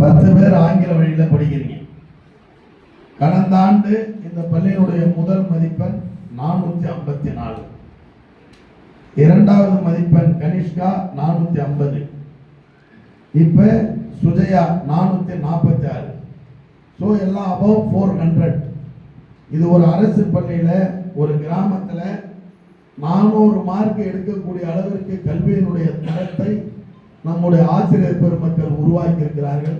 பத்து பேர் ஆங்கில வழியில் படிக்கிறீங்க. கடந்த ஆண்டு இந்த பள்ளியினுடைய முதல் மதிப்பெண் நானூத்தி ஐம்பத்தி நாலு. இரண்டாவது மதிப்பெண் கனிஷ்கா நானூத்தி ஐம்பது. இப்ப சுஜயா நானூத்தி நாற்பத்தி ஆறு. ஸோ எல்லாம் அபவ் ஃபோர் ஹண்ட்ரட் இது ஒரு அரசு பள்ளியில ஒரு கிராமத்தில் நானூறு மார்க் எடுக்கக்கூடிய அளவிற்கு கல்வியினுடைய தரத்தை நம்முடைய ஆசிரியர் பெருமக்கள் உருவாக்கி இருக்கிறார்கள்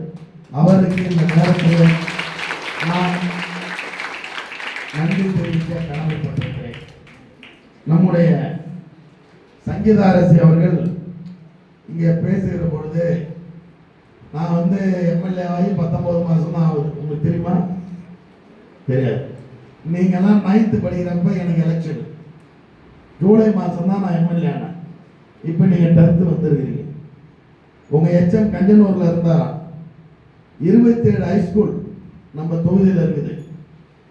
அவருக்கு இந்த நேரத்தில் நான் நன்றி தெரிவிக்க கடமைப்பட்டிருக்கிறேன். நம்முடைய சங்கீத அரசி அவர்கள் இங்கே பேசுகிற பொழுது நான் வந்து எம்எல்ஏ ஆகி பத்தொன்பது மாதம் தான் ஆகுது. உங்களுக்கு தெரியுமா? தெரியாது. நீங்கள்லாம் நைன்த்து படிக்கிறப்ப எனக்கு எலெக்ஷன் ஜூலை மாதம் தான் நான் எம்எல்ஏ ஆனேன். இப்போ நீங்கள் டென்த்து வந்துருக்கீங்க உங்கள் எச்எம் கஞ்சனூரில் இருந்தாராம் இருபத்தி ஏழு ஹைஸ்கூல் நம்ம தொகுதியில் இருக்குது.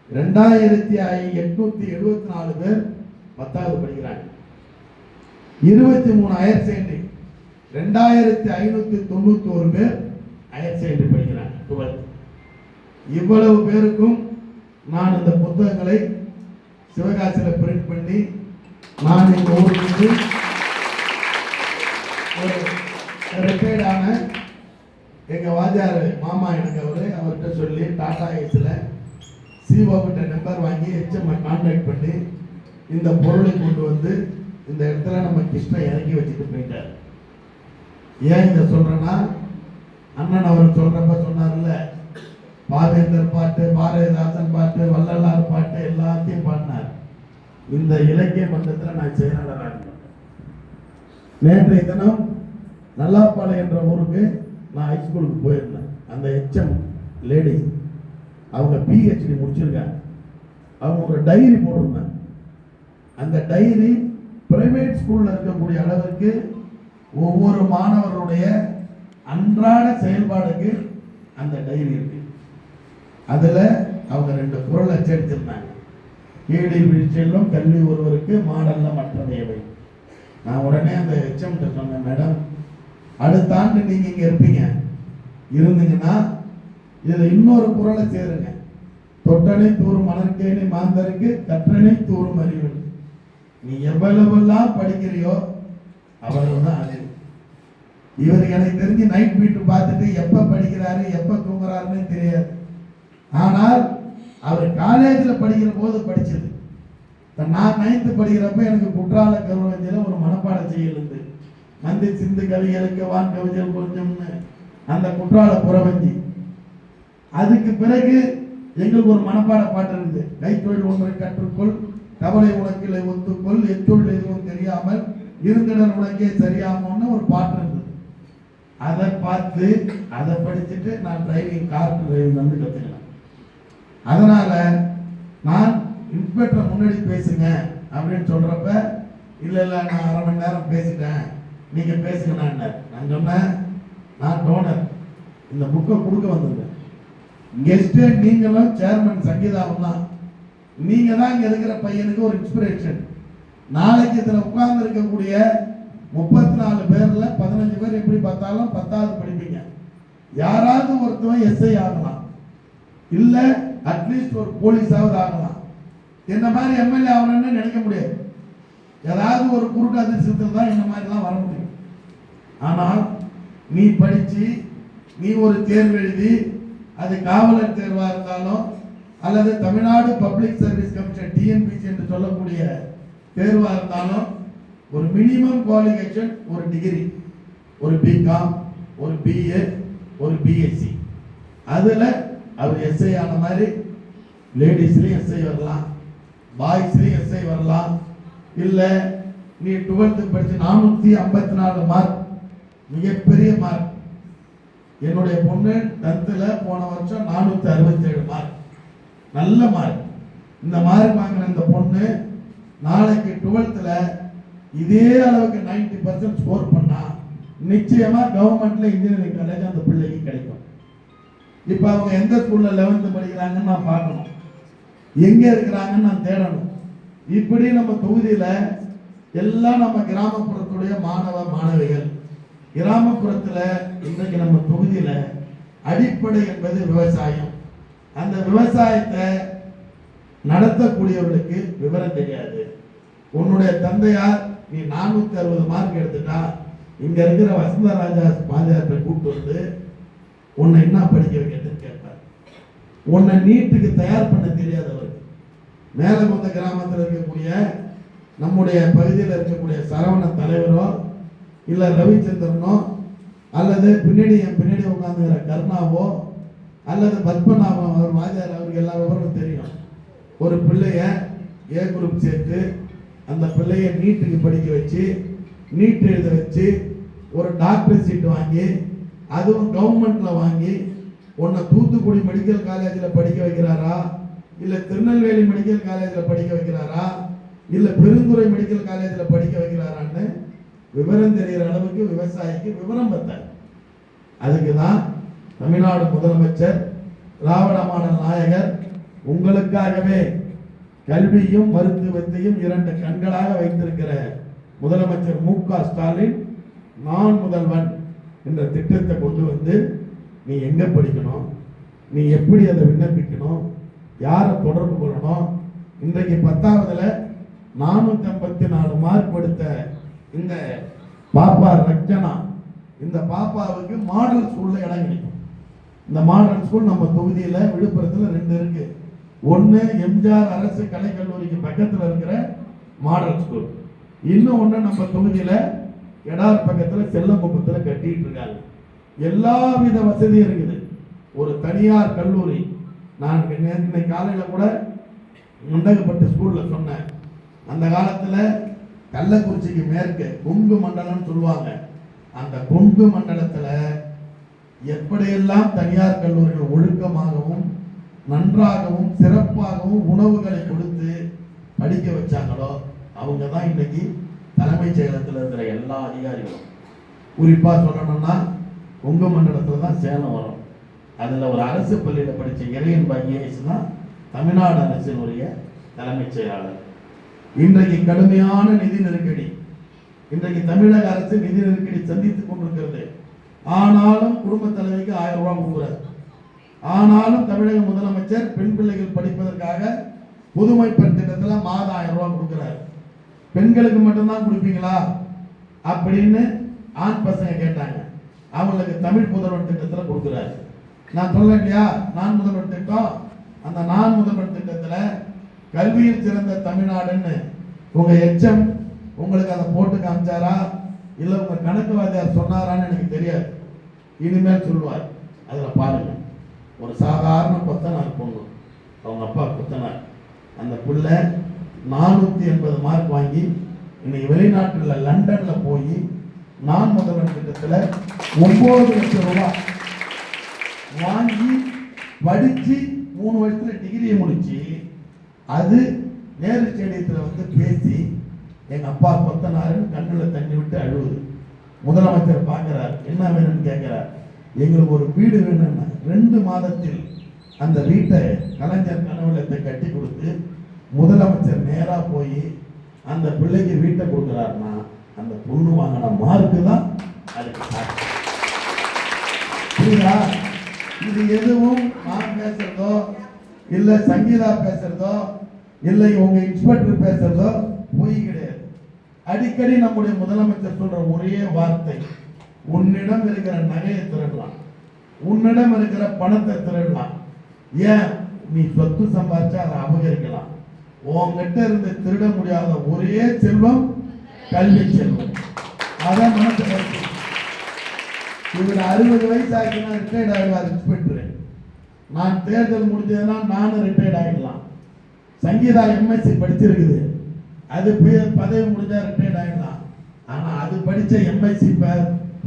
ரெண்டாயிரத்தி ஐ- எட்நூத்தி எழுபத்தி நாலு பேர் பத்தாவது படிக்கிறாங்க. இருபத்தி மூணு ஹையர் செகண்டரி ரெண்டாயிரத்தி ஐநூத்தி தொண்ணூத்தோரு பேர் ஹையர் செகண்டரி படிக்கிறாங்க டுவெல்த் இவ்வளவு பேருக்கும் நான் இந்த புத்தகங்களை சிவகாசியில் பிரிண்ட் பண்ணி நான் எங்க ஊருக்கு ஒரு ரிட்டையர்டான எங்கள் வாத்தியார் மாமா எனக்கு அவர்கிட்ட சொல்லி டாடா ஏஸில் சிஓ கிட்ட நம்பர் வாங்கி ஹெச்எம் கான்டாக்ட் பண்ணி இந்த பொருளை கொண்டு வந்து இந்த இடத்துல நம்ம கிருஷ்ணன் இறங்கி வச்சுட்டு போயிட்டார். ஏன் இதை சொல்கிறேன்னா அண்ணன் அவர் சொல்கிறப்ப சொன்னார்ல பாவேந்தர் பாட்டு பாரதிதாசன் பாட்டு வள்ளலார் பாட்டு எல்லாத்தையும் பாடினார். இந்த இலக்கிய மன்றத்தில் நான் செயலாளராக நேற்றைய தினம் நல்லாப்பாளையம் என்ற ஊருக்கு நான் ஹைஸ்கூலுக்கு போயிருந்தேன். அந்த ஹெச்எம் லேடி அவங்க பிஹெச்டி முடிச்சிருக்காங்க. அவங்க ஒரு டைரி போட்டிருந்தாங்க. அந்த டைரி பிரைவேட் ஸ்கூலில் இருக்கக்கூடிய அளவிற்கு ஒவ்வொரு மாணவருடைய அன்றாட செயல்பாடுக்கு அந்த டைரி இருக்கு. அதில் அவங்க ரெண்டு குரல் அச்சடிச்சிருந்தாங்க. ஈடு வீழ்ச்சியிலும் கல்வி ஒருவருக்கு மாடல்ல மற்ற தேவை. நான் உடனே அந்த ஹெச்எம் சொன்னேன் மேடம் அடுத்த ஆண்டு நீங்க இங்க இருப்பீங்க. இருந்தீங்கன்னா இதுல இன்னொரு குரலை சேருங்க. தொட்டனை தூரும் மலர்கேணி மாந்தருக்கு கற்றனை தூரும் அறிவு. நீ எவ்வளவெல்லாம் படிக்கிறியோ அவ்வளவுதான் அறிவு. இவர் எனக்கு தெரிஞ்சு நைட் வீட்டு பார்த்துட்டு எப்ப படிக்கிறாரு எப்ப தூங்குறாருன்னு தெரியாது. ஆனால் அவர் காலேஜில் படிக்கிற போது படிச்சது. நான் நைன்த்து படிக்கிறப்ப எனக்கு குற்றால கருவஞ்சில ஒரு மனப்பாட செய்யல் வந்து மந்தி சிந்து கவிகளுக்கு வான் கவிஞர் கொஞ்சம்னு அந்த குற்றால புறவஞ்சி. அதுக்கு பிறகு எங்களுக்கு ஒரு மனப்பாட பாட்டு இருந்தது. கைத்தொழில் ஒன்றை கற்றுக்கொள் கவலை உனக்கில்லை ஒத்துக்கொள் எத்தொழில் எதுவும் தெரியாமல் இருந்திடர் உனக்கே சரியாமன்னு ஒரு பாட்டு இருந்தது. அதை பார்த்து அதை படிச்சுட்டு நான் டிரைவிங் கார் டிரைவிங் வந்து கற்றுக்கிறேன் அதனால் நான் இன்ஸ்பெக்டர் முன்னாடி பேசுங்க அப்படின்னு சொல்கிறப்ப இல்லை இல்லை நான் அரை மணி நேரம் பேசிட்டேன். நீங்க பேசுங்க நான் சொன்னேன் நான் டோனர் இந்த புக்கை கொடுக்க வந்திருக்கேன் கெஸ்ட் நீங்களும் சேர்மன் சங்கீதாவும் தான். நீங்க தான் இங்க இருக்கிற பையனுக்கு ஒரு இன்ஸ்பிரேஷன் நாளைக்கு இதில் உட்கார்ந்து இருக்கக்கூடிய முப்பத்தி நாலு பேர்ல பதினஞ்சு பேர் எப்படி பார்த்தாலும் பத்தாவது படிப்பீங்க. யாராவது ஒருத்தவன் எஸ்ஐ ஆகலாம். இல்ல அட்லீஸ்ட் ஒரு போலீஸாவது ஆகலாம். இந்த மாதிரி எம்எல்ஏ ஆகணும்னு நினைக்க முடியாது. ஏதாவது ஒரு குருட்டு அதிர்ஷ்டத்தில் தான் இந்த மாதிரிலாம் வர முடியும். ஆனால் நீ படித்து நீ ஒரு தேர்வு எழுதி அது காவலர் தேர்வாக இருந்தாலும் அல்லது Tamil Nadu public service commission TNPSC என்று சொல்லக்கூடிய தேர்வாக இருந்தாலும் ஒரு மினிமம் குவாலிஃபிகேஷன் ஒரு டிகிரி ஒரு பிகாம் ஒரு பிஏ ஒரு பிஎஸ்சி அதில் அவர் எஸ்ஐ ஆன மாதிரி லேடிஸ்லேயும் எஸ்ஐ வரலாம் பாய்ஸ்லேயும் எஸ்ஐ வரலாம். இல்லை நீ டுவெல்த்து படித்து நானூற்றி ஐம்பத்தி நாலு மார்க் மிகப்பெரிய மார்க் என்னுடைய பொண்ணு டென்த்தில் போன வருஷம் நானூற்றி அறுபத்தேழு மார்க் நல்ல மார்க் இந்த மார்க் வாங்கின இந்த பொண்ணு நாளைக்கு டுவெல்த்தில் இதே அளவுக்கு 90% பர்சன்ட் ஸ்கோர் பண்ணால் நிச்சயமாக கவர்மெண்டில் இன்ஜினியரிங் காலேஜ் அந்த பிள்ளைக்கு கிடைக்கும். இப்போ அவங்க எந்த ஸ்கூலில் லெவன்த்து படிக்கிறாங்கன்னு நான் பார்க்கணும். எங்கே இருக்கிறாங்கன்னு நான் தேடணும். இப்படி நம்ம தொகுதியில் எல்லாம் நம்ம கிராமப்புறத்துடைய மாணவ மாணவிகள் கிராமப்புறத்தில் இன்றைக்கு நம்ம தொகுதியில் அடிப்படை என்பது விவசாயம். அந்த விவசாயத்தை நடத்தக்கூடியவர்களுக்கு விவரம் தெரியாது. உன்னுடைய தந்தையார் நீ நானூத்தி அறுபது மார்க் எடுத்துட்டா இங்க இருக்கிற வசந்தராஜா பாஜகத்தை கூப்பிட்டு வந்து உன்னை என்ன படிக்க வைக்கிறதுன்னு கேட்பார். உன்னை நீட்டுக்கு தயார் பண்ண தெரியாதவருக்கு மேலமந்த கிராமத்தில் இருக்கக்கூடிய நம்முடைய பகுதியில் இருக்கக்கூடிய சரவண தலைவரோ இல்லை ரவிச்சந்திரனோ அல்லது பின்னாடி என் பின்னாடி உட்காந்துக்கிற கருணாவோ அல்லது பத்மநாபம் அவர் வாஜார் அவருக்கு எல்லா விவரமும் தெரியும். ஒரு பிள்ளைய ஏ குரூப் சேர்த்து அந்த பிள்ளைய நீட்டுக்கு படிக்க வச்சு நீட் எழுத வச்சு ஒரு டாக்டர் சீட் வாங்கி அதுவும் கவர்மெண்ட்ல வாங்கி உன்னை தூத்துக்குடி மெடிக்கல் காலேஜில் படிக்க வைக்கிறாரா? இல்லை திருநெல்வேலி மெடிக்கல் காலேஜில் படிக்க வைக்கிறாரா? இல்லை பெருந்துறை மெடிக்கல் காலேஜில் படிக்க வைக்கிறாரான்னு விவரம் தெரிகிற அளவுக்கு விவசாயிக்கு விவரம் பத்தாது. அதுக்கு தான் தமிழ்நாடு முதலமைச்சர் திராவிடமான நாயகர் உங்களுக்காகவே கல்வியும் மருத்துவத்தையும் இரண்டு கண்களாக வைத்திருக்கிற முதலமைச்சர் மு க ஸ்டாலின் நான் முதல்வன் என்ற திட்டத்தை கொண்டு வந்து நீ எங்க படிக்கணும்? நீ எப்படி அதை விண்ணப்பிக்கணும்? யாரை தொடர்பு கொள்ளணும்? இன்றைக்கு பத்தாவதுல நானூத்தி ஐம்பத்தி நாலு மார்க் எடுத்த இந்த பாப்பா ரக்ஷனா இந்த பாப்பாவுக்கு மாடல் ஸ்கூலில் இடம் கிடைக்கும். இந்த மாடல் ஸ்கூல் நம்ம தொகுதியில் விழுப்புரத்தில் ரெண்டு இருக்கு. ஒன்று எம்ஜிஆர் அரசு கலைக்கல்லூரிக்கு பக்கத்தில் இருக்கிற மாடல் ஸ்கூல் இன்னும் ஒன்று நம்ம தொகுதியில் எடார் பக்கத்தில் செல்லங்குப்பத்தில் கட்டிட்டு இருக்காங்க. எல்லா வித வசதியும் இருக்குது. ஒரு தனியார் கல்லூரி. நான் இன்னைக்கு காலையில் கூட முண்டகப்பட்டு ஸ்கூலில் சொன்னேன். அந்த காலத்தில் கள்ளக்குறிச்சிக்கு மேற்கு கொங்கு மண்டலம் சொல்லுவாங்க. அந்த கொங்கு மண்டலத்தில் எப்படியெல்லாம் தனியார் கல்லூரிகள் ஒழுக்கமாகவும் நன்றாகவும் சிறப்பாகவும் உணவுகளை கொடுத்து படிக்க வச்சாங்களோ அவங்க தான் இன்னைக்கு தலைமைச் செயலகத்தில் இருக்கிற எல்லா அதிகாரிகளும். குறிப்பாக சொல்லணும்னா கொங்கு மண்டலத்தில் தான் சேலம் வரும். அதில் ஒரு அரசு பள்ளியில் படித்த இறையன் ஐஏஎஸ் தான் தமிழ்நாடு அரசினுடைய தலைமைச் செயலாளர். இன்றைக்கு கடுமையான நிதி நெருக்கடி. இன்றைக்கு தமிழக அரசு நிதி நெருக்கடி சந்தித்துக் கொண்டிருக்கிறது. ஆனாலும் குடும்ப தலைவிக்கு ஆயிரம் ரூபாய் கொடுக்குறாரு. ஆனாலும் தமிழக முதலமைச்சர் பெண் பிள்ளைகள் படிப்பதற்காக புதுமை பெண் திட்டத்தில் மாதம் ஆயிரம் ரூபாய் கொடுக்குறாரு. பெண்களுக்கு மட்டும்தான் கொடுப்பீங்களா? அப்படின்னு ஆண் பசங்க கேட்டாங்க. அவங்களுக்கு தமிழ் முதல்வர் திட்டத்தில் கொடுக்குறாரு. நான் சொல்ல இல்லையா நான் முதல்வர் திட்டம்? அந்த நான் முதல்வர் திட்டத்தில் கல்வியில் சிறந்த தமிழ்நாடுன்னு உங்க எச்சம் உங்களுக்கு அதை போட்டு காமிச்சாரா? இல்ல உங்க கணக்கு வாத்தியார் சொன்னாரான்னு எனக்கு தெரியாது. இனிமேல் சொல்லுவார் அதுல பாருங்க. ஒரு சாதாரண கொத்தனார் பொண்ணு. அவங்க அப்பா கொத்தனார். அந்த பிள்ளை நானூத்தி எண்பது மார்க் வாங்கி இன்னைக்கு வெளிநாட்டுல லண்டன்ல போய் நான் முதல்வர் திட்டத்தில் ஒன்பது லட்சம் ரூபாய் வாங்கி படிச்சு மூணு வருஷத்தில் டிகிரியை முடிச்சு அது நேரு ஸ்டேடியத்தில் வந்து பேசி எங்கள் அப்பா கொத்தனாருன்னு கண்ணில் தண்ணி விட்டு அழுவுது. முதலமைச்சர் பார்க்குறார் என்ன வேணும்னு கேட்குறார் எங்களுக்கு ஒரு வீடு வேணும்னா ரெண்டு மாதத்தில் அந்த வீட்டை கலைஞர் கனவுலத்தை கட்டி கொடுத்து முதலமைச்சர் நேராக போய் அந்த பிள்ளைக்கு வீட்டை கொடுக்குறாருன்னா அந்த பொண்ணு வாங்கின மார்க்கு தான் அதுக்கு புரியுதா? இது எதுவும் நான் பேசுறதோ இல்லை சங்கீதா பேசுறதோ இல்லை உங்க இன்ஸ்பெக்டர் பேசுறதோ பொய் கிடையாது. அடிக்கடி நம்முடைய முதலமைச்சர் சொல்ற ஒரே வார்த்தை உன்னிடம் இருக்கிற நகையை திருடலாம் உன்னிடம் இருக்கிற பணத்தை திருடலாம் ஏன்? நீ சொத்து சம்பாதிச்சா அதை அபகரிக்கலாம். உங்ககிட்ட இருந்து திருட முடியாத ஒரே செல்வம் கல்வி செல்வம். அதான் மனசு இவர் அறுபது வயசு ஆகினா ரிட்டையர்ட் ஆகிடுவார் இன்ஸ்பெக்டர் நான் தேர்தல் முடிஞ்சதுன்னா நானும் ரிட்டையர்ட் ஆகிடலாம் சங்கீதா எம்எஸ்சி படிச்சிருக்குது. அது பதவி முடிஞ்சா ரிட்டையர்ட் ஆகிடலாம் ஆனால் அது படித்த எம்எஸ்சி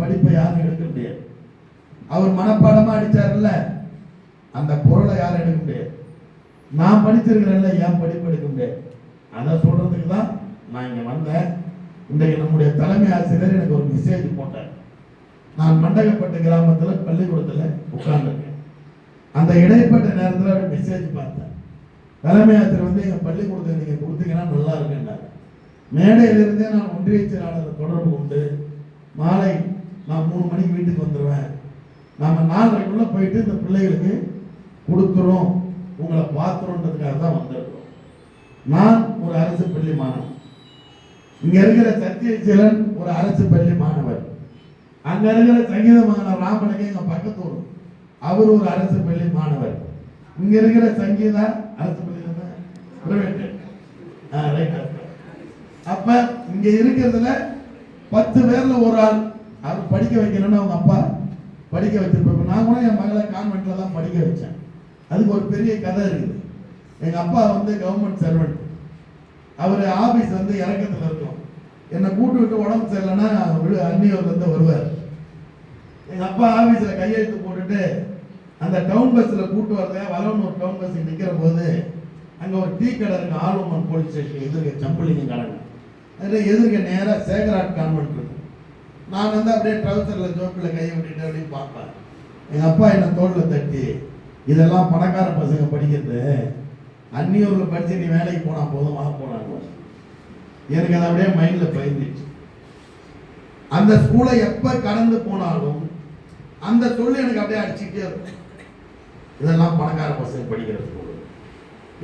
படிப்பை யாரும் எடுக்க முடியாது. அவர் மனப்பாடமாக அடித்தார்ல அந்த பொருளை யாரும் எடுக்க முடியாது. நான் படிச்சிருக்கிறேன்ல ஏன் படிப்பு எடுக்க முடியாது. அதை சொல்கிறதுக்கு தான் நான் இங்கே வந்தேன். இன்றைக்கு நம்முடைய தலைமை ஆசிரியர் எனக்கு ஒரு மெசேஜ் போட்டார். நான் மண்டகப்பட்டு கிராமத்தில் பள்ளிக்கூடத்தில் உட்கார்ந்துருக்கேன். அந்த இடைப்பட்ட நேரத்தில் மெசேஜ் பார்த்தேன் தலைமை வந்து எங்கள் பள்ளிக்கூடத்தை நீங்கள் கொடுத்தீங்கன்னா நல்லா இருக்குன்னாரு மேடையிலிருந்தே நான் ஒன்றிய செயலாளர் தொடர்பு கொண்டு மாலை நான் மூணு மணிக்கு வீட்டுக்கு வந்துடுவேன் நாம் நாலரைக்குள்ளே போயிட்டு இந்த பிள்ளைகளுக்கு கொடுக்குறோம். உங்களை பார்க்குறோன்றதுக்காக தான் வந்திருக்கிறோம். நான் ஒரு அரசு பள்ளி மாணவன். இங்கே இருக்கிற சத்தியசீலன் ஒரு அரசு பள்ளி மாணவர் அங்கே இருக்கிற சங்கீத மாணவர் ராமனுக்கு எங்கள் பக்கத்து ஊர். அவர் ஒரு அரசு பள்ளி மாணவர் இங்கே இருக்கிற சங்கீதா அரசு பள்ளி தானே? private. ஆ, right. அப்ப இங்க இருக்கிறதுல பத்து பேர்ல ஒரு ஆள் அவர் படிக்க வைக்கணும்னு அவங்க அப்பா படிக்க வச்சிருப்பாங்க நான் கூட என் மகளை கான்வென்ட்ல தான் படிக்க வச்சேன். அதுக்கு ஒரு பெரிய கதை இருக்குது. எங்க அப்பா வந்து கவர்மெண்ட் சர்வெண்ட் அவர் ஆபீஸ் வந்து இறக்கத்துல இருக்கும். என்னை கூட்டு விட்டு உடம்பு சரியில்லைன்னா விடு அன்னியூர்ல வந்து வருவார். எங்க அப்பா ஆபீஸ்ல கையெழுத்து போட்டுட்டு அந்த டவுன் பஸ்ல கூட்டு வரத ஒரு டவுன் பஸ் நிக்கிற போது அங்க ஒரு டீ கடை இருக்கு போலீஸ் ஸ்டேஷன் எதிர்க்க சம்பளிங்க கடை. அதில் எதிர்க்க நேராக சேகராட் கான்வென்ட் இருக்கு. நான் வந்து அப்படியே ட்ரவுசரில் ஜோப்பில் கையை விட்டுட்டு அப்படியே பார்ப்பேன். எங்கள் அப்பா என்னை தோளில் தட்டி இதெல்லாம் பணக்கார பசங்க படிக்கிறது. அந்நியூரில் படித்து நீ வேலைக்கு போனால் போதும் வா போனாங்க. எனக்கு அது அப்படியே மைண்டில் பயந்துச்சு அந்த ஸ்கூலை எப்போ கடந்து போனாலும் அந்த தொழில் எனக்கு அப்படியே அடிச்சுக்கிட்டே இருக்கும். இதெல்லாம் பணக்கார பசங்க படிக்கிற ஸ்கூல்.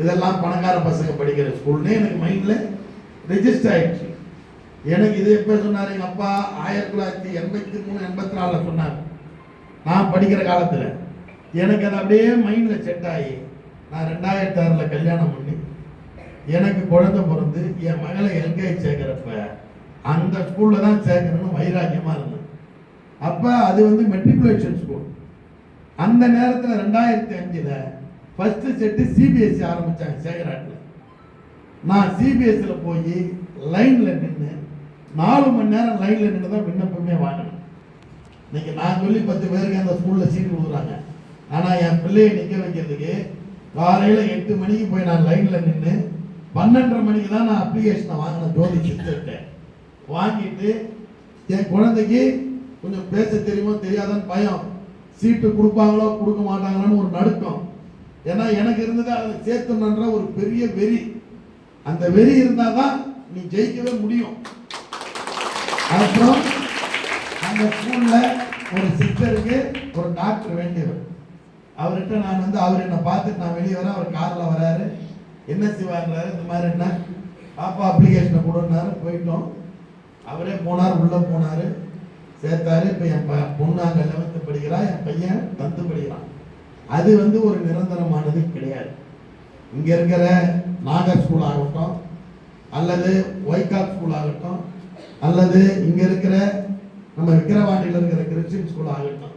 இதெல்லாம் பணக்கார பசங்க படிக்கிற ஸ்கூல்னு எனக்கு மைண்டில் ரெஜிஸ்டர் ஆயிடுச்சு. எனக்கு இது எப்போ சொன்னார்? எங்கள் அப்பா ஆயிரத்தி தொள்ளாயிரத்தி எண்பத்தி மூணு எண்பத்தி நாலில் சொன்னார். நான் படிக்கிற காலத்தில் எனக்கு அது அப்படியே மைண்டில் செட் ஆகி நான் ரெண்டாயிரத்தி ஆறில் கல்யாணம் பண்ணி எனக்கு குழந்தை பிறந்து என் மகளை எல்கேஜி சேர்க்குறப்ப அந்த ஸ்கூலில் தான் சேர்க்கணும்னு வைராக்கியமாக இருந்தேன் அப்போ அது வந்து மெட்ரிகுலேஷன் ஸ்கூல் அந்த நேரத்தில் ரெண்டாயிரத்தி அஞ்சில் ஃபஸ்ட்டு செட்டு சிபிஎஸ்சி ஆரம்பித்தாங்க சேகராட்டில் நான் சிபிஎஸ்சியில் போய் லைனில் நின்று நாலு மணி நேரம் லைனில் நின்று தான் விண்ணப்பமே வாங்கினேன். இன்றைக்கி நான் சொல்லி பத்து பேருக்கு அந்த ஸ்கூலில் சீட்டு கொடுக்குறாங்க. ஆனால் என் பிள்ளையை நிற்க வைக்கிறதுக்கு காலையில் எட்டு மணிக்கு போய் நான் லைனில் நின்று பன்னெண்டரை மணிக்கு தான் நான் அப்ளிகேஷனை வாங்கினேன் ஜோதி சிஸ்டர்கிட்ட வாங்கிட்டு என் குழந்தைக்கு கொஞ்சம் பேச தெரியுமோ தெரியாதான்னு பயம். சீட்டு கொடுப்பாங்களோ கொடுக்க மாட்டாங்களான்னு ஒரு நடுக்கம். ஏன்னா எனக்கு இருந்தது அதில் சேர்த்தணுன்ற ஒரு பெரிய வெறி. அந்த வெறி இருந்தால் தான் நீ ஜெயிக்கவே முடியும். அப்புறம் அந்த ஸ்கூலில் ஒரு சிஸ்டருக்கு ஒரு டாக்டர் வேண்டியவர். அவர்கிட்ட நான் வந்து அவர் என்னை பார்த்துட்டு நான் வெளியே வரேன் அவர் காரில் வராரு. என்ன செய்வாருன்றாரு இந்த மாதிரி என்ன? பாப்பா அப்ளிகேஷனை கொடுன்னாரு போயிட்டோம். அவரே போனார் உள்ளே போனார். சேர்த்தாரு இப்போ என் ப- பொண்ணு அங்கே லெவன்த்து படிக்கிறான் என் பையன் தந்து படிக்கிறான். அது வந்து ஒரு நிரந்தரமானது கிடையாது. இங்க இருக்கிற நாகர் ஸ்கூல் ஆகட்டும் அல்லது ஒய்காட் ஸ்கூல் ஆகட்டும் அல்லது இங்க இருக்கிற நம்ம விக்கிரவாண்டியில் இருக்கிற கிறிஸ்டின் ஸ்கூல் ஆகட்டும்.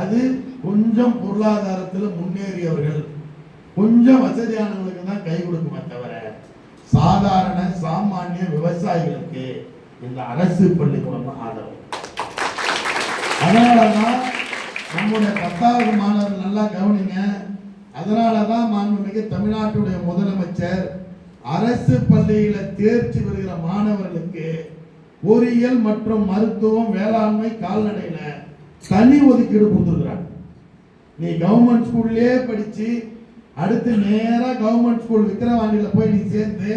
அது கொஞ்சம் பொருளாதாரத்தில் முன்னேறியவர்கள் கொஞ்சம் வசதியானவங்களுக்கு தான் கை கொடுக்குமே தவிர சாதாரண சாமானிய விவசாயிகளுக்கு இந்த அரசு பள்ளிக்கூடம் ஆதரவு. அதனாலதான் நம்முடைய பத்தாவது மாணவர் நல்லா கவனிங்க. அதனாலதான் மாண்புமிகு தமிழ்நாட்டுடைய முதலமைச்சர் அரசு பள்ளியில் தேர்ச்சி பெறுகிற மாணவர்களுக்கு பொறியியல் மற்றும் மருத்துவம் வேளாண்மை கால்நடையில் தனி ஒதுக்கீடு கொடுத்துருக்குறாங்க நீ கவர்மெண்ட் ஸ்கூல்லே படித்து அடுத்து நேராக கவர்மெண்ட் ஸ்கூல் விக்கிரவாண்டியில் போய் நீ சேர்ந்து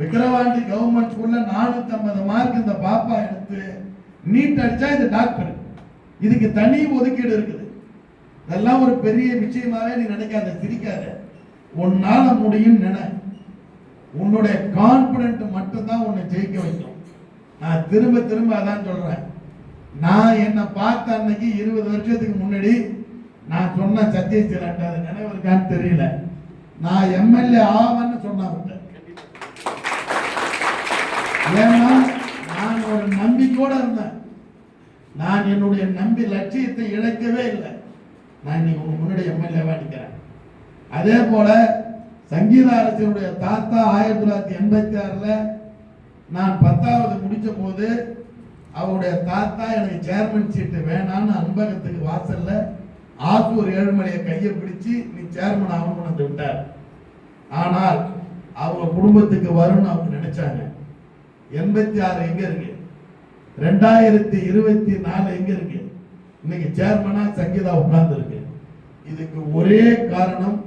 விக்கிரவாண்டி கவர்மெண்ட் ஸ்கூலில் நானூற்றம்பது மார்க் இந்த பாப்பா எடுத்து நீட் அடித்தா இது டாக்டர். இதுக்கு தனி ஒதுக்கீடு இருக்குது. இதெல்லாம் ஒரு பெரிய விஷயமாவே நீ நினைக்காத சிரிக்காத. உன்னால முடியும் நினை. உன்னுடைய கான்பிடன்ட் மட்டும்தான் உன்னை ஜெயிக்க வைக்கும். நான் திரும்ப திரும்ப அதான் சொல்றேன். நான் என்னை பார்த்த அன்னைக்கு இருபது வருஷத்துக்கு முன்னாடி நான் சொன்ன சத்தியசீலன் அது நினைவு இருக்கான்னு தெரியல. நான் எம்எல்ஏ ஆவன்னு சொன்னாங்க ஏன்னா நான் ஒரு நம்பிக்கையோட இருந்தேன். நான் என்னுடைய நம்பி லட்சியத்தை இழக்கவே இல்லை. நான் இன்னைக்கு உங்க முன்னாடி எம்எல்ஏவா நிற்கிறேன் அதே போல சங்கீத அரசினுடைய தாத்தா ஆயிரத்தி தொள்ளாயிரத்தி எண்பத்தி ஆறில் நான் பத்தாவது முடித்த போது அவருடைய தாத்தா எனக்கு சேர்மன் சீட்டு வேணான்னு அன்பகத்துக்கு வாசலில் ஆத்தூர் ஏழுமலையை கையை பிடிச்சி நீ சேர்மன் ஆகணும்னு வந்து விட்டார். ஆனால் அவங்க குடும்பத்துக்கு வரும்னு அவங்க நினைச்சாங்க. எண்பத்தி ஆறு எங்க இருக்கு? ரெண்டாயிரத்தி இருபத்தி நாலு எங்க இருக்கு? இன்னைக்கு சேர்மனா சங்கீதா உட்கார்ந்து இருக்கு இதுக்கு ஒரே காரணம்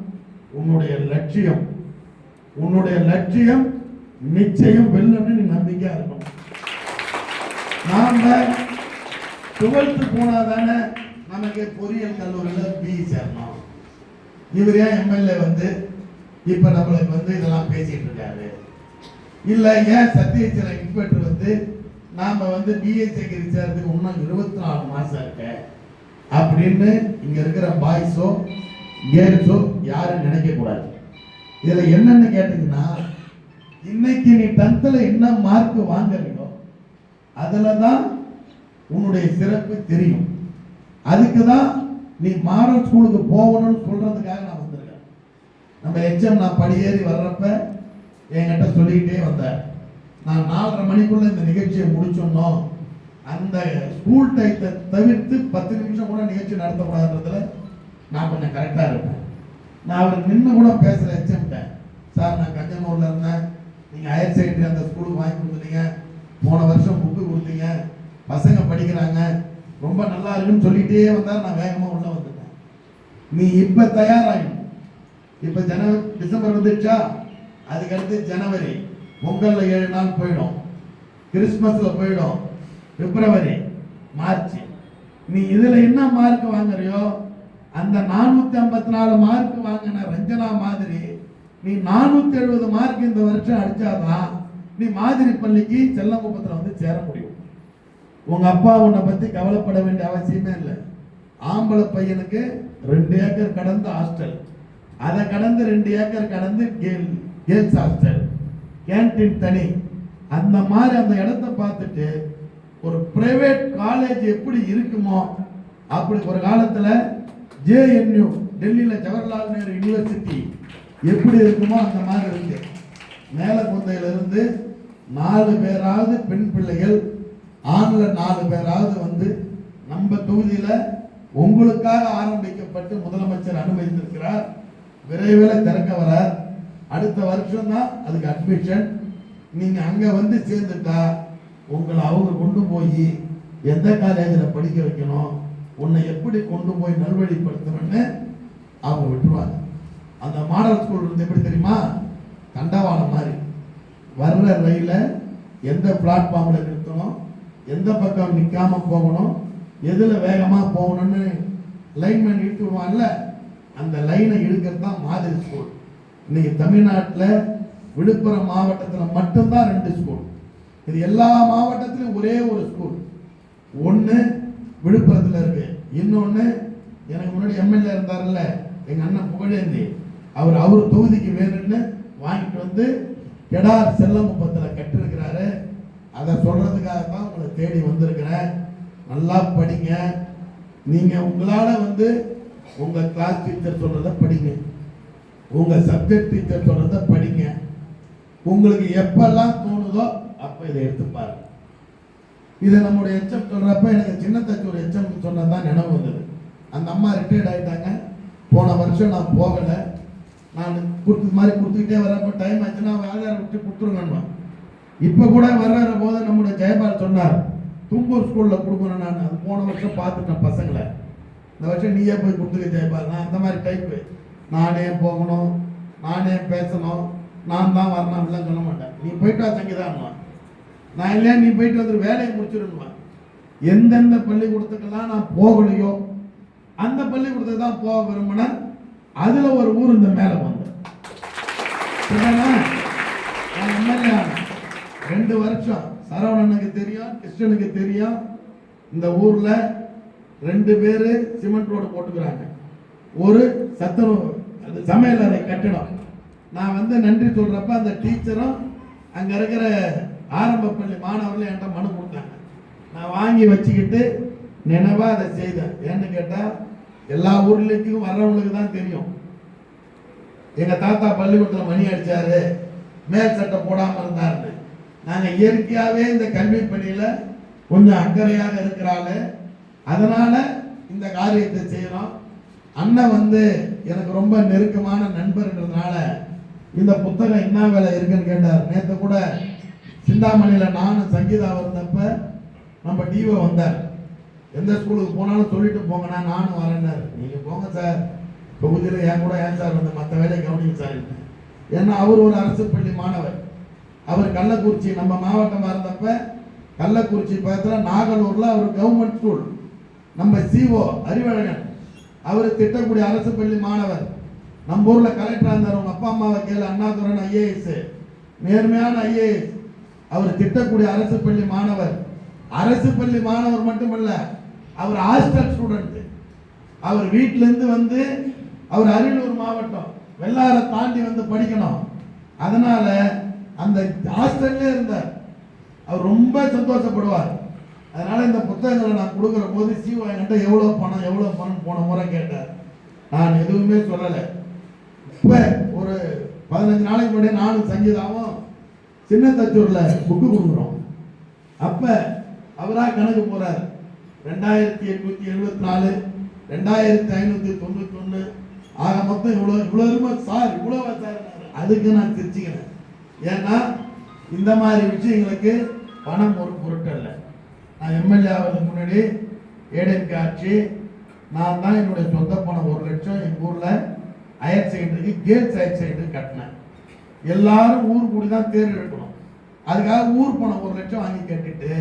உன்னுடைய லட்சியம். உன்னுடைய லட்சியம் நிச்சயம் வெல்லும்னு நீ நம்பிக்கையா இருக்கணும். நாம டுவெல்த்து போனாதானே நமக்கு பொறியியல் கல்லூரியில் பிஇ சேரணும். இவர் ஏன் எம்எல்ஏ வந்து? இப்போ நம்மளுக்கு வந்து இதெல்லாம் பேசிட்டு இருக்காரு. இல்லை ஏன் சத்தியச்சிற இன்ஸ்பெக்டர் வந்து நாம வந்து பிஎஸ்சிக்கு செக்ரட்டரி சேர்றதுக்கு இன்னும் இருபத்தி நாலு மாசம் இருக்க. அப்படின்னு இங்க இருக்கிற பாய்ஸோ கேர்ள்ஸோ யாரும் நினைக்க கூடாது. இதுல என்னன்னு கேட்டீங்கன்னா இன்னைக்கு நீ டென்த்தில் என்ன மார்க் வாங்குறீங்களோ அதில் தான் உன்னுடைய சிறப்பு தெரியும். அதுக்கு தான் நீ மாடல் ஸ்கூலுக்கு போகணும்னு சொல்கிறதுக்காக நான் வந்திருக்கேன். நம்ம எச்எம் நான் படியேறி வர்றப்ப என்கிட்ட சொல்லிக்கிட்டே வந்தேன் நான் நாலரை மணிக்குள்ள இந்த நிகழ்ச்சியை முடிச்சிடணும் அந்த ஸ்கூல் டைத்தை தவிர்த்து பத்து நிமிஷம் கூட நிகழ்ச்சி நடத்தக்கூடாதுன்றதுல நான் கொஞ்சம் கரெக்டாக இருப்பேன். நான் அவர் நின்று கூட பேசுகிற எச்சம்ட்டேன் சார் நான் கஞ்சனூரில் இருந்தேன். நீங்கள் ஹையர் செகண்டரி அந்த ஸ்கூலுக்கு வாங்கி கொடுத்துட்டீங்க. போன வருஷம் புக்கு கொடுத்தீங்க. பசங்க படிக்கிறாங்க. ரொம்ப நல்லா இருக்குன்னு சொல்லிகிட்டே வந்தால் நான் வேகமாக உள்ளே வந்துட்டேன். நீ இப்போ தயாராகும் இப்போ ஜனவரி டிசம்பர் வந்துடுச்சா அதுக்கடுத்து ஜனவரி. பொங்கல்ல ஏழு நாள் போயிடும். கிறிஸ்மஸ்ல போயிடும். February March. நீ இதுல என்ன மார்க் வாங்குறியோ அந்த நானூத்தி ஐம்பத்தி நாலு மார்க் வாங்கின ரஞ்சனா மாதிரி நீ நானூத்தி எழுபது மார்க் இந்த வருஷம் அடிச்சாதான் நீ மாதிரி பள்ளிக்கு செல்லங்குப்பத்தில் வந்து சேர முடியும். உங்க அப்பா உன்னை பத்தி கவலைப்பட வேண்டிய அவசியமே இல்லை. ஆம்பளை பையனுக்கு ரெண்டு ஏக்கர் கடந்த ஹாஸ்டல் அதை கடந்து ரெண்டு ஏக்கர் கடந்து கேர்ள்ஸ் ஹாஸ்டல் கேன்டீன் தனி. அந்த மாதிரி அந்த இடத்த பார்த்துட்டு ஒரு பிரைவேட் காலேஜ் எப்படி இருக்குமோ அப்படி ஒரு காலத்தில் ஜேஎன்யூ டெல்லியில் ஜவஹர்லால் நேரு யூனிவர்சிட்டி எப்படி இருக்குமோ அந்த மாதிரி இருக்கு. மேலக்குந்தையிலிருந்து நாலு பேராவது பெண் பிள்ளைகள் ஆண்ல நாலு பேராவது வந்து நம்ம தொகுதியில் உங்களுக்காக ஆரம்பிக்கப்பட்டு முதலமைச்சர் அனுமதித்திருக்கிறார். விரைவில் திறக்க வரார் அடுத்த வருஷம் தான் அதுக்கு அட்மிஷன் நீங்க அங்க வந்து சேர்ந்துட்டா உங்களை அவங்க கொண்டு போய் எந்த காலேஜில் படிக்க வைக்கணும் உன்னை எப்படி கொண்டு போய் நல்வழிப்படுத்தணும்னு அவங்க விட்டுருவாங்க. அந்த மாடல் ஸ்கூல் இருந்து எப்படி தெரியுமா? தண்டவாளம் மாதிரி. வர்ற ரயில எந்த பிளாட்ஃபார்மில் நிறுத்தணும் எந்த பக்கம் நிற்காம போகணும் எதில் வேகமாக போகணும்னு லைன்மேன் இழுத்து விடுவான்ல அந்த லைனை இழுக்கிறது தான் மாதிரி ஸ்கூல் இன்னைக்கு தமிழ்நாட்டில் விழுப்புரம் மாவட்டத்தில் மட்டும்தான் ரெண்டு ஸ்கூல் இது எல்லா மாவட்டத்திலும் ஒரே ஒரு ஸ்கூல் ஒன்று விழுப்புரத்தில் இருக்கு. இன்னொன்று எனக்கு முன்னாடி எம்எல்ஏ இருந்தார்ல எங்கள் அண்ணன் புகழேந்தி. அவர் அவர் தொகுதிக்கு வேணும்னு வாங்கிட்டு வந்து கெடார் செல்லமுப்பத்தில் கட்டிருக்கிறாரு. அதை சொல்கிறதுக்காக தான் உங்களை தேடி வந்திருக்கிறேன். நல்லா படிங்க. நீங்கள் உங்களால் வந்து உங்கள் கிளாஸ் டீச்சர் சொல்கிறத படிங்க. உங்கள் சப்ஜெக்ட் டீச்சர் சொல்கிறத படிங்க. உங்களுக்கு எப்பெல்லாம் தோணுதோ அப்போ இதை எடுத்து பாருங்க. இதை நம்முடைய எச்சம் HM சொல்கிறப்ப எனக்கு சின்னத்தச்சு ஒரு HM எச்சம் சொன்னதான் நினைவு வந்தது. அந்த அம்மா ரிட்டையர்ட் ஆகிட்டாங்க போன வருஷம் நான் போகலை. நான் கொடுத்து மாதிரி கொடுத்துக்கிட்டே வரப்ப டைம் ஆச்சுன்னா ஆதாரம் விட்டு கொடுத்துருங்கன்னு இப்போ கூட வர்ற போது நம்முடைய ஜெயபால் சொன்னார் தும்பூர் ஸ்கூலில் கொடுக்கணும் நான். அது போன வருஷம் பார்த்துட்டேன் பசங்களை. இந்த வருஷம் நீயே போய் கொடுத்துக்க ஜெயபால். நான் அந்த மாதிரி டைப்பு நானே போகணும் நானே பேசணும் நான் தான் வரணும் அப்படிலாம் சொல்ல மாட்டேன். நீ போயிட்டு வா சங்கீதான்னுவான் நான் இல்லையா நீ போயிட்டு வந்து வேலையை முடிச்சிடணுவான் எந்தெந்த பள்ளிக்கூடத்துக்கெல்லாம் நான் போகலையோ அந்த பள்ளிக்கூடத்துக்கு தான் போக விரும்பினேன். அதுல ஒரு ஊர் இந்த மேலே வந்து. என்னன்னா, நான் எம்எல்ஏ ரெண்டு வருஷம். சரவணனுக்கு தெரியும் கிருஷ்ணனுக்கு தெரியும். இந்த ஊர்ல ரெண்டு பேரு சிமெண்ட் ரோடு போட்டுக்கிறாங்க. ஒரு சத்துணவு அந்த சமையல் அறை கட்டிடம் நான் வந்து நன்றி சொல்கிறப்ப அந்த டீச்சரும் அங்கே இருக்கிற ஆரம்ப பள்ளி மாணவர்களும் என்கிட்ட மனு கொடுத்தாங்க. நான் வாங்கி வச்சுக்கிட்டு நினைவாக அதை செய்தேன். ஏன்னு கேட்டால் எல்லா ஊர்லேயும் வர்றவங்களுக்கு தான் தெரியும். எங்கள் தாத்தா பள்ளிக்கூடத்தில் மணி அடித்தார் மேல் சட்டை போடாமல் இருந்தாரு நாங்கள் இயற்கையாகவே இந்த கல்வி பணியில் கொஞ்சம் அக்கறையாக இருக்கிறாள் அதனால் இந்த காரியத்தை செய்கிறோம் அண்ணன் வந்து எனக்கு ரொம்ப நெருக்கமான நண்பர்ன்றதுனால இந்த புத்தகம் என்ன வேலை இருக்குன்னு கேட்டார். நேற்று கூட சிந்தாமணியில் நானும் சங்கீதா வந்தப்ப நம்ம டிஓ வந்தார். எந்த ஸ்கூலுக்கு போனாலும் சொல்லிட்டு போங்கண்ணா நானும் வரேன்னாரு. நீங்கள் போங்க சார். தொகுதியில் என் கூட ஏன் சார் வந்து மற்ற வேலையை கவனிங்க சார் ஏன்னா அவர் ஒரு அரசு பள்ளி மாணவர். அவர் கள்ளக்குறிச்சி நம்ம மாவட்டமாக இருந்தப்ப கள்ளக்குறிச்சி பக்கத்தில் நாகலூரில் அவர் கவர்மெண்ட் ஸ்கூல் நம்ம சிஓ அறிவழகன். அவர் திட்டக்கூடிய அரசு பள்ளி மாணவர். நம்ம ஊரில் கலெக்டராக இருந்தார் உங்கள் அப்பா அம்மாவை கேளு அண்ணாதுரன் ஐஏஎஸ். நேர்மையான ஐஏஎஸ். அவர் திட்டக்கூடிய அரசு பள்ளி மாணவர். அரசு பள்ளி மாணவர் மட்டுமல்ல அவர் ஹாஸ்டல் ஸ்டூடெண்ட்டு அவர் வீட்டிலேருந்து வந்து அவர் அரியலூர் மாவட்டம் வெள்ளாரை தாண்டி வந்து படிக்கணும். அதனால் அந்த ஹாஸ்டல்லே இருந்தார். அவர் ரொம்ப சந்தோஷப்படுவார். அதனால இந்த புத்தகங்களை நான் கொடுக்குற போது சிவா என்கிட்ட எவ்வளோ பணம் எவ்வளோ பணம் போன முறை கேட்டார். நான் எதுவுமே சொல்லலை. இப்போ ஒரு பதினஞ்சு நாளைக்கு முன்னாடி நானும் சங்கீதாவும் சின்ன தச்சூரில் புக்கு கொடுக்குறோம். அப்போ அவராக கணக்கு போகிறார் ரெண்டாயிரத்தி எட்நூற்றி எழுபத்தி நாலு ரெண்டாயிரத்தி ஐநூற்றி தொண்ணூற்றி ஒன்று ஆக மொத்தம் இவ்வளோ இவ்வளோ இருமா சார் இவ்வளோ சார்? அதுக்கு நான் சிரிச்சுக்கிறேன். ஏன்னா இந்த மாதிரி விஷயங்களுக்கு பணம் ஒரு பொருட்டல்ல. நான் எம்எல்ஏ ஆகிறதுக்கு முன்னாடி ஏடிஎம்கே ஆட்சி நான் தான் என்னுடைய சொந்த பணம் ஒரு லட்சம். எங்கள் ஊரில் ஹையர் செகண்டரிக்கு கேர்ள்ஸ் ஹையர் செகண்டரி கட்டினேன். எல்லாரும் ஊர் கூடி தான் தேர் எடுக்கணும். அதுக்காக ஊர் பணம் ஒரு லட்சம் வாங்கி கட்டிட்டு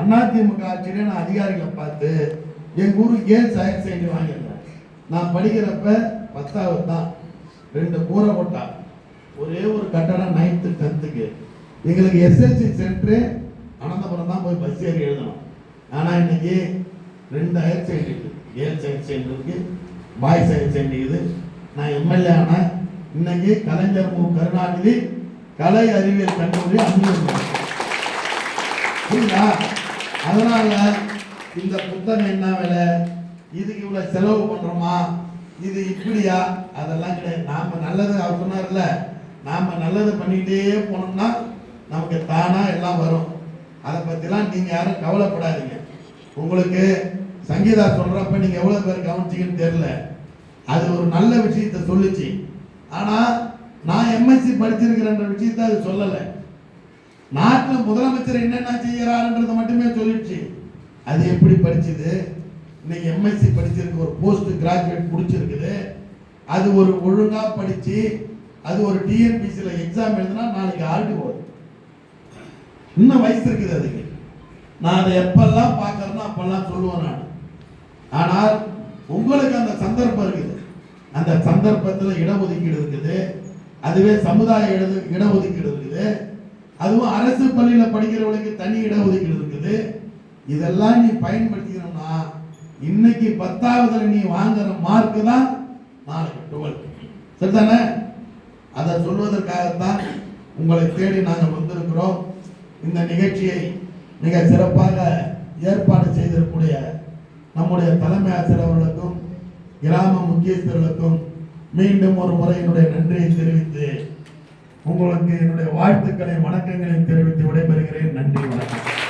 அதிமுக ஆட்சியிலே நான் அதிகாரிகளை பார்த்து எங்கள் ஊர் கேர்ள்ஸ் ஹையர் செகண்டரி வாங்கியிருந்தேன். நான் படிக்கிறப்ப பத்தாவது தான். ரெண்டு கூரை கொட்டா ஒரே ஒரு கட்டடம் நைன்த்து டென்த்துக்கு எங்களுக்கு எஸ்எல்சி சென்ட்ரு அனந்தபுரம் தான் போய் பஸ் ஏறி எழுதணும். ஆனால் இன்னைக்கு ரெண்டு ஹையர் செகண்டரி இருக்குது கேர்ள்ஸ் ஹையர் செகண்டரி இருக்கு பாய்ஸ் ஹையர் செகண்டரி இது நான் எம்எல்ஏ ஆனால் இன்னைக்கு கலைஞர் மு. கருணாநிதி கலை அறிவியல் கல்லூரி அங்கீகரித்தார் புரியுதா? அதனால இந்த புத்தகம் என்ன வேலை? இதுக்கு இவ்வளோ செலவு பண்ணுறோமா இது இப்படியா? அதெல்லாம் கிடையாது. நாம் நல்லது அவர் சொன்னார்ல. நாம் நல்லது பண்ணிக்கிட்டே போனோம்னா நமக்கு தானாக எல்லாம் வரும். அதை பற்றிலாம் நீங்கள் யாரும் கவலைப்படாதீங்க. உங்களுக்கு சங்கீதா சொல்கிறப்ப நீங்கள் எவ்வளோ பேர் கவனிச்சிங்கன்னு தெரில அது ஒரு நல்ல விஷயத்தை சொல்லுச்சு. ஆனால் நான் எம்எஸ்சி படிச்சிருக்கிறேன்ற விஷயத்தை அது சொல்லலை. நாட்டில் முதலமைச்சர் என்னென்ன செய்கிறாருன்றதை மட்டுமே சொல்லிடுச்சு. அது எப்படி படிச்சுது? இன்னைக்கு எம்எஸ்சி படிச்சிருக்கு ஒரு போஸ்ட் கிராஜுவேட் முடிச்சிருக்குது. அது ஒரு ஒழுங்காக படித்து அது ஒரு டிஎன்பிசியில் எக்ஸாம் எழுதினா நாளைக்கு ஆல்ட்டு போகுது இன்னும் வயசு இருக்குது அதுக்கு. நான் அதை எப்பெல்லாம் பார்க்கறேன்னா அப்பெல்லாம் சொல்லுவேன் நான். ஆனால் உங்களுக்கு அந்த சந்தர்ப்பம் இருக்குது. அந்த சந்தர்ப்பத்தில் இடஒதுக்கீடு இருக்குது. அதுவே சமுதாய இட இடஒதுக்கீடு இருக்குது. அதுவும் அரசு பள்ளியில் படிக்கிறவங்களுக்கு தனி இடஒதுக்கீடு இருக்குது. இதெல்லாம் நீ பயன்படுத்திக்கணும்னா இன்னைக்கு பத்தாவதுல நீ வாங்குற மார்க் தான் நாளைக்கு டுவெல் சரிதானே? அதை சொல்வதற்காகத்தான் உங்களை தேடி நாங்கள் வந்திருக்கிறோம். இந்த நிகழ்ச்சியை மிக சிறப்பாக ஏற்பாடு செய்திருக்கூடிய நம்முடைய தலைமை ஆசிரியர் கிராம முக்கியஸ்தர்களுக்கும் மீண்டும் ஒரு முறை என்னுடைய நன்றியை தெரிவித்து உங்களுக்கு என்னுடைய வாழ்த்துக்களை வணக்கங்களை தெரிவித்து விடைபெறுகிறேன். நன்றி வணக்கம்.